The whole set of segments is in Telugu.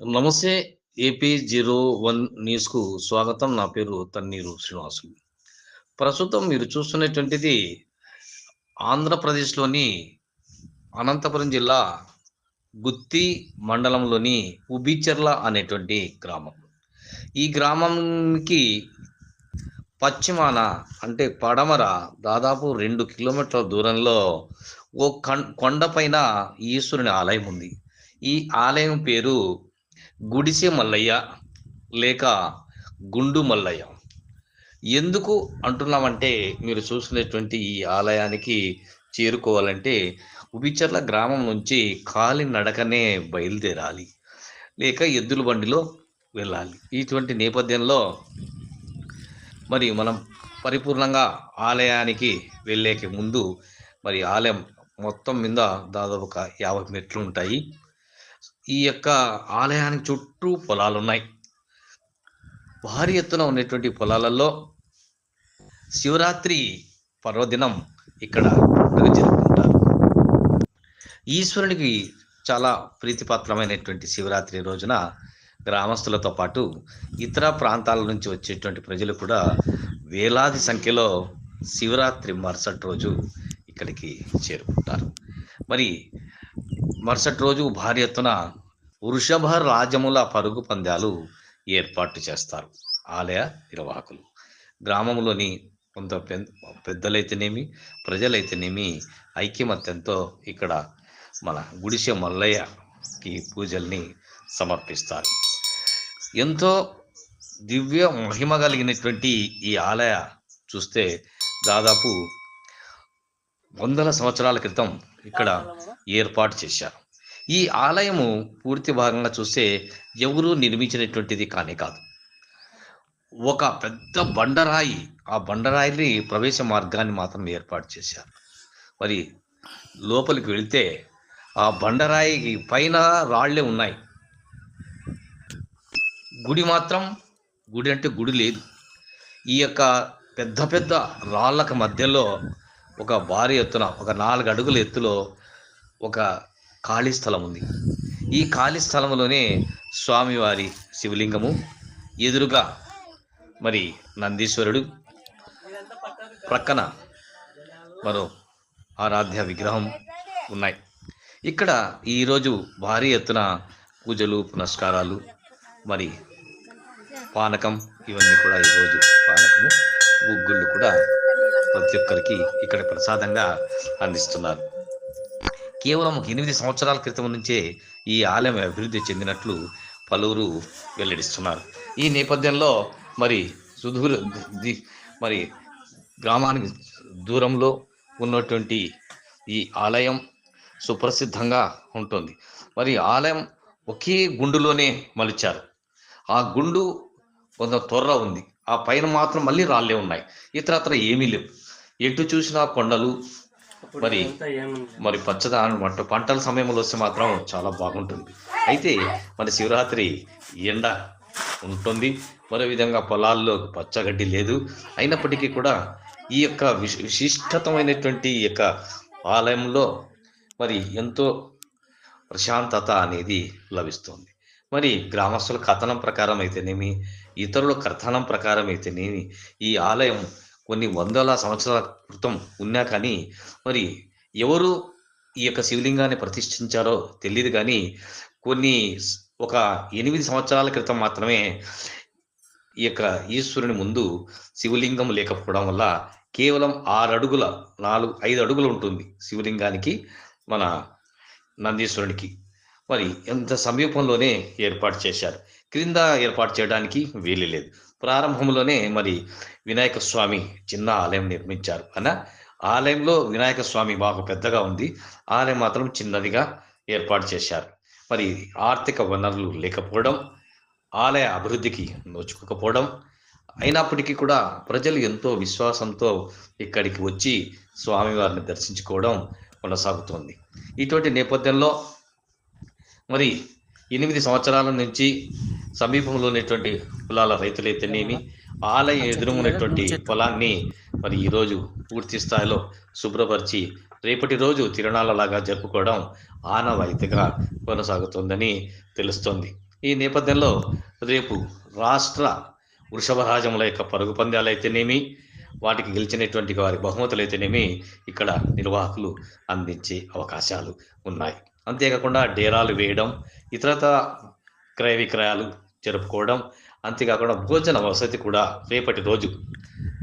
నమస్తే ఏపీ జీరో వన్ న్యూస్కు స్వాగతం. నా పేరు తన్నీరు శ్రీనివాసులు ప్రస్తుతం మీరు చూస్తున్నటువంటిది ఆంధ్రప్రదేశ్లోని అనంతపురం జిల్లా గుత్తి మండలంలోని ఉబిచెర్ల అనేటువంటి గ్రామం. ఈ గ్రామంకి పశ్చిమాన అంటే పడమర దాదాపు రెండు కిలోమీటర్ల దూరంలో ఓ కం కొండపైన ఈశ్వరుని ఆలయం ఉంది. ఈ ఆలయం పేరు గుడిసె మల్లయ్య లేక గుండు మల్లయ్య. ఎందుకు అంటున్నామంటే మీరు చూసినటువంటి ఈ ఆలయానికి చేరుకోవాలంటే ఉబిచర్ల గ్రామం నుంచి కాలి నడకనే బయలుదేరాలి. లేక ఎద్దుల బండిలో వెళ్ళాలి. ఇటువంటి నేపథ్యంలో మరి మనం పరిపూర్ణంగా ఆలయానికి వెళ్ళేకి ముందు మరి ఆలయం మొత్తం మీద దాదాపు ఒక యాభై మెట్లు ఉంటాయి. ఈ యొక్క ఆలయానికి చుట్టూ పొలాలు ఉన్నాయి భారీ ఎత్తున ఉన్నటువంటి పొలాలలో శివరాత్రి పర్వదినం ఇక్కడ పండుగ జరుపుకుంటారు. ఈశ్వరునికి చాలా ప్రీతిపాత్రమైనటువంటి శివరాత్రి రోజున గ్రామస్తులతో పాటు ఇతర ప్రాంతాల నుంచి వచ్చేటువంటి ప్రజలు కూడా వేలాది సంఖ్యలో శివరాత్రి మరుసటి రోజు ఇక్కడికి చేరుకుంటారు. మరి మరుసటి రోజు భారీ ఎత్తున వృషభ రాజముల పరుగు పందాలు ఏర్పాటు చేస్తారు. ఆలయ నిర్వాహకులు. గ్రామంలోని కొంత పెద్దలైతేనేమి ప్రజలైతేనేమి ఐక్యమత్యంతో ఇక్కడ మన గుడిసె మల్లయ్యకి పూజల్ని సమర్పిస్తారు. ఎంతో దివ్య మహిమ కలిగినటువంటి ఈ ఆలయ చూస్తే దాదాపు వందల సంవత్సరాల క్రితం ఇక్కడ ఏర్పాటు చేశారు. ఈ ఆలయము పూర్తి భాగంగా చూస్తే ఎవరు నిర్మించినటువంటిది కానే కాదు. ఒక పెద్ద బండరాయి ఆ బండరాయిని ప్రవేశ మార్గాన్ని మాత్రం ఏర్పాటు చేశారు. మరి లోపలికి వెళితే ఆ బండరాయి పైన రాళ్ళే ఉన్నాయి. గుడి మాత్రం గుడి అంటే గుడి లేదు. ఈ యొక్క పెద్ద పెద్ద రాళ్ళకు మధ్యలో ఒక భారీ ఎత్తున ఒక నాలుగు అడుగుల ఎత్తులో ఒక ఖాళీ స్థలం ఉంది. ఈ ఖాళీ స్థలంలోనే స్వామివారి శివలింగము ఎదురుగా మరి నందీశ్వరుడు ప్రక్కన మరో ఆరాధ్య విగ్రహం ఉన్నాయి. ఇక్కడ ఈరోజు భారీ ఎత్తున పూజలు పునస్కారాలు మరి పానకం ఇవన్నీ కూడా ఈరోజు పానకము గుగ్గుళ్ళు కూడా ప్రతి ఒక్కరికి ఇక్కడ ప్రసాదంగా అందిస్తున్నారు. కేవలం ఎనిమిది సంవత్సరాల క్రితం నుంచే ఈ ఆలయం అభివృద్ధి చెందినట్లు పలువురు వెల్లడిస్తున్నారు. ఈ నేపథ్యంలో మరి సుదూర మరి గ్రామానికి దూరంలో ఉన్నటువంటి ఈ ఆలయం సుప్రసిద్ధంగా ఉంటుంది. మరి ఆలయం ఒకే గుండులోనే మలిచారు. ఆ గుండు కొంత త్వర ఉంది. ఆ పైన మాత్రం మళ్ళీ రాళ్ళే ఉన్నాయి. ఇతరత్ర ఏమీ లేవు. ఎటు చూసినా కొండలు మరి మరి పచ్చదనం పంట పంటల సమయంలో వస్తే మాత్రం చాలా బాగుంటుంది. అయితే మరి శివరాత్రి ఎండ ఉంటుంది. మరో విధంగా పొలాల్లో పచ్చగడ్డి లేదు. అయినప్పటికీ కూడా ఈ యొక్క విశ- విశిష్టతమైనటువంటి ఈ యొక్క ఆలయంలో మరి ఎంతో ప్రశాంతత అనేది లభిస్తుంది. మరి గ్రామస్తుల కథనం ప్రకారం అయితేనేమి ఇతరుల కథనం ప్రకారం అయితేనేమి ఈ ఆలయం కొన్ని వందల సంవత్సరాల క్రితం ఉన్నా కానీ మరి ఎవరు ఈ యొక్క శివలింగాన్ని ప్రతిష్ఠించారో తెలియదు కానీ కొన్ని ఒక ఎనిమిది సంవత్సరాల క్రితం మాత్రమే ఈ యొక్క ఈశ్వరుని ముందు శివలింగం లేకపోవడం వల్ల కేవలం ఆరు అడుగుల నాలుగు ఐదు అడుగులు ఉంటుంది శివలింగానికి మన నందీశ్వరునికి. మరి ఎంత సమీపంలోనే ఏర్పాటు చేశారు. క్రింద ఏర్పాటు చేయడానికి వీలు లేదు. ప్రారంభంలోనే మరి వినాయక స్వామి చిన్న ఆలయం నిర్మించారు. అన ఆలయంలో వినాయక స్వామి బాగా పెద్దగా ఉంది. ఆలయం మాత్రం చిన్నదిగా ఏర్పాటు చేశారు. మరి ఆర్థిక వనరులు లేకపోవడం ఆలయ అభివృద్ధికి నోచుకోకపోవడం అయినప్పటికీ కూడా ప్రజలు ఎంతో విశ్వాసంతో ఇక్కడికి వచ్చి స్వామివారిని దర్శించుకోవడం కొనసాగుతోంది. ఇటువంటి నేపథ్యంలో మరి ఎనిమిది సంవత్సరాల నుంచి సమీపంలో ఉన్నటువంటి పొలాల రైతులైతేనేమి ఆలయం ఎదురున్నటువంటి పొలాన్ని మరి ఈరోజు పూర్తి స్థాయిలో శుభ్రపరిచి రేపటి రోజు తిరణాలలాగా జరుపుకోవడం ఆనవాయితీగా కొనసాగుతుందని తెలుస్తోంది. ఈ నేపథ్యంలో రేపు రాష్ట్ర వృషభరాజముల యొక్క పరుగు పందాలు అయితేనేమి వాటికి గెలిచినటువంటి వారి బహుమతులు అయితేనేమి ఇక్కడ నిర్వాహకులు అందించే అవకాశాలు ఉన్నాయి. అంతేకాకుండా డేరాలు వేయడం ఇతరత క్రయ విక్రయాలు జరుపుకోవడం అంతేకాకుండా భోజన వసతి కూడా రేపటి రోజు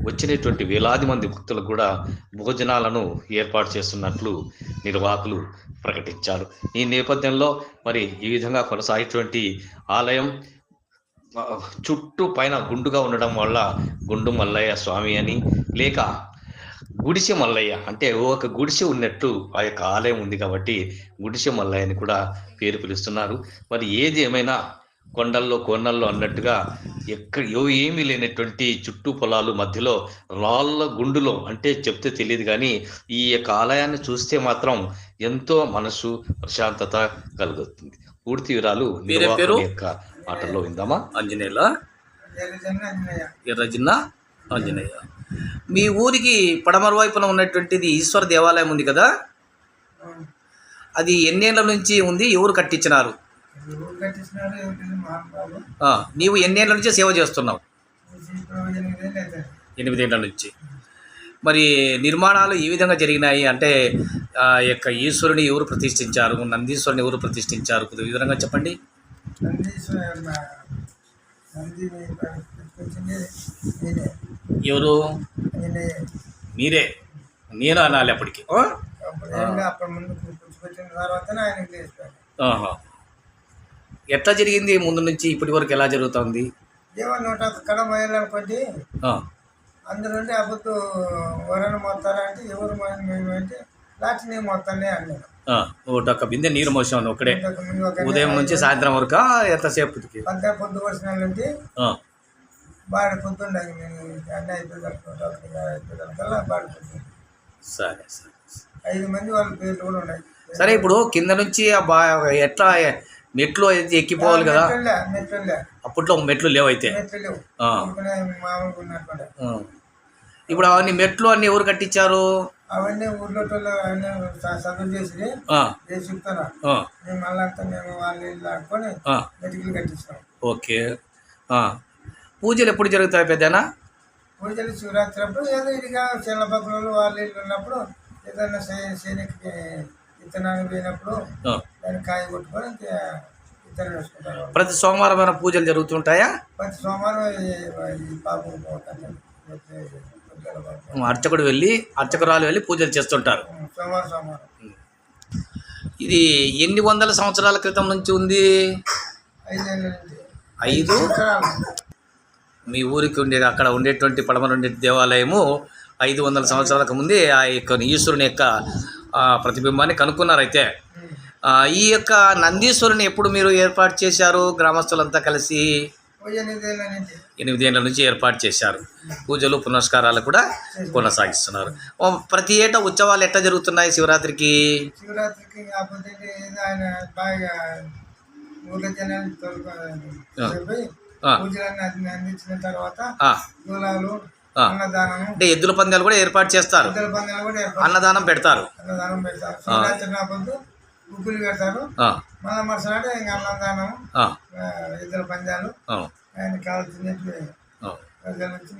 వచ్చినటువంటి వేలాది మంది భక్తులకు కూడా భోజనాలను ఏర్పాటు చేస్తున్నట్లు నిర్వాహకులు ప్రకటించారు. ఈ నేపథ్యంలో మరి ఈ విధంగా కొనసాగేటువంటి ఆలయం చుట్టూ పైన గుండుగా ఉండడం వల్ల గుండు మల్లయ్య స్వామి అని లేక గుడిసె మల్లయ్య అంటే ఒక గుడిసె ఉన్నట్టు ఆ యొక్క ఆలయం ఉంది కాబట్టి గుడిసె మల్లయ్య అని కూడా పేరు పిలుస్తున్నారు. మరి ఏది ఏమైనా కొండల్లో కోనల్లో అన్నట్టుగా ఎక్కడ ఏమీ లేనటువంటి చుట్టూ పొలాలు మధ్యలో రాళ్ళ గుండులో అంటే చెప్తే తెలియదు కానీ ఈ యొక్క ఆలయాన్ని చూస్తే మాత్రం ఎంతో మనసు ప్రశాంతత కలుగుతుంది. పూర్తి వివరాలు? యొక్క మాటల్లో విందామా? ఆంజనేయుల? ఎర్రజిన్న ఆంజనేయ. మీ ఊరికి పడమర వైపున ఉన్నటువంటిది ఈశ్వర దేవాలయం ఉంది కదా? అది ఎన్నేళ్ళ నుంచి ఉంది? ఎవరు కట్టించినారు? నీవు ఎన్నేళ్ళ నుంచి సేవ చేస్తున్నావు? ఎనిమిదేళ్ళ నుంచి. మరి నిర్మాణాలు ఏ విధంగా జరిగినాయి? అంటే యొక్క ఈశ్వరుని ఎవరు ప్రతిష్ఠించారు? నందీశ్వరుని ఎవరు ప్రతిష్ఠించారు? కొద్దిగా వివరంగా చెప్పండి. ఎవరు? మీరే. నేను అనాలి అప్పటికి. ఎట్లా జరిగింది ముందు నుంచి ఇప్పటి వరకు ఎలా జరుగుతుంది? కొద్ది ఆ, అందులోండి అప్పుడు ఎవరైనా మొత్తారంటే ఎవరు అంటే లాస్ట్ నేను మొత్తానే అన్నాను ఒకటి ఒక బిందె నీరు మోసాను ఒకడే. ఉదయం నుంచి సాయంత్రం వరకు ఎంతసేపుకి పంత పొద్దు వచ్చిన బాగా పొద్దుండే నేను అన్నీ బాగా పొద్దుండే సరే సరే ఐదు మంది వాళ్ళ పేర్లు కూడా ఉన్నాయి. సరే ఇప్పుడు కింద నుంచి ఎట్లా మెట్లు అయితే ఎక్కిపోవాలి కదా. అప్పట్లో మెట్లు లేవైతే. ఇప్పుడు అవన్నీ మెట్లు అన్ని ఎవరు కట్టించారు? అవన్నీ ఊర్లో చదువు చేసి చెప్తారా ఆ, మేము మళ్ళీ అంతా మేము వాళ్ళు ఇల్లు ఆడుకొని ఆ, మెటికలు కట్టించాం ఓకే. పూజలు ఎప్పుడు జరుగుతాయి పెద్దనా? పూజలు శివరాత్రి అప్పుడు ఏదో ఇదిగా చిన్న పక్కల వాళ్ళు ఇల్లు ఉన్నప్పుడు ఏదైనా శనికి విత్తనాలు పోయినప్పుడు. దాన్ని కాయ కొట్టుకొని విత్తనం వేసుకుంటారు. ప్రతి సోమవారం పూజలు జరుగుతుంటాయా? ప్రతి సోమవారం పాపం. అర్చకుడు వెళ్ళి అర్చకురాలు వెళ్ళి పూజలు చేస్తుంటారు. సోమవారం సోమవారం. ఇది ఎన్ని వందల సంవత్సరాల క్రితం నుంచి ఉంది? ఐదు సంవత్సరాలు. మీ ఊరికి ఉండే అక్కడ ఉండేటువంటి పడమర ఉండే దేవాలయము ఐదు వందల సంవత్సరాలకు ముందే ఆ యొక్క ఈశ్వరుని యొక్క ప్రతిబింబాన్ని కనుక్కున్నారు అయితే ఉమ్. ఆ, ఈ యొక్క నందీశ్వరుని ఎప్పుడు మీరు ఏర్పాటు చేశారు? గ్రామస్తులంతా కలిసి ఓ ఎనిమిదేళ్ళ నుంచి ఎనిమిదేళ్ళ నుంచి ఏర్పాటు చేశారు. పూజలు పునస్కారాలు కూడా కొనసాగిస్తున్నారు. ప్రతి ఏటా ఉత్సవాలు ఎట్లా జరుగుతున్నాయి శివరాత్రికి? శివరాత్రికి పూజలన్నీ అందించిన తర్వాత దూలాలు అంటే ఎద్దుల పందాలు కూడా ఏర్పాటు చేస్తారు. అన్నదానం పెడతారు. అన్నదానం పెడతారు. ముగ్గులు పెడతారు మళ్ళీ ఇంకా అన్నదానం ఇద్దరు పందాలు. ఆయన కావాల్సినట్టు. ప్రజల నుంచి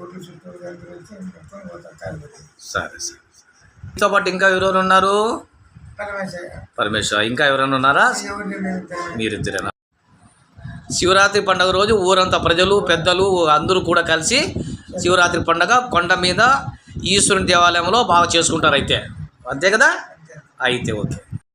ఊర్లు చుట్టూరు మొత్తం సరే సరే మీతో పాటు ఇంకా ఎవరెవరు ఉన్నారు? పరమేశ్వర పరమేశ్వర ఇంకా ఎవరైనా ఉన్నారా. మీరిద్దరేనా? శివరాత్రి పండుగ రోజు ఊరంతా ప్రజలు పెద్దలు అందరూ కూడా కలిసి శివరాత్రి పండుగ కొండ మీద ఈశ్వరుని దేవాలయంలో బాగా చేసుకుంటారు అయితే. అంతే కదా? అయితే ఓకే.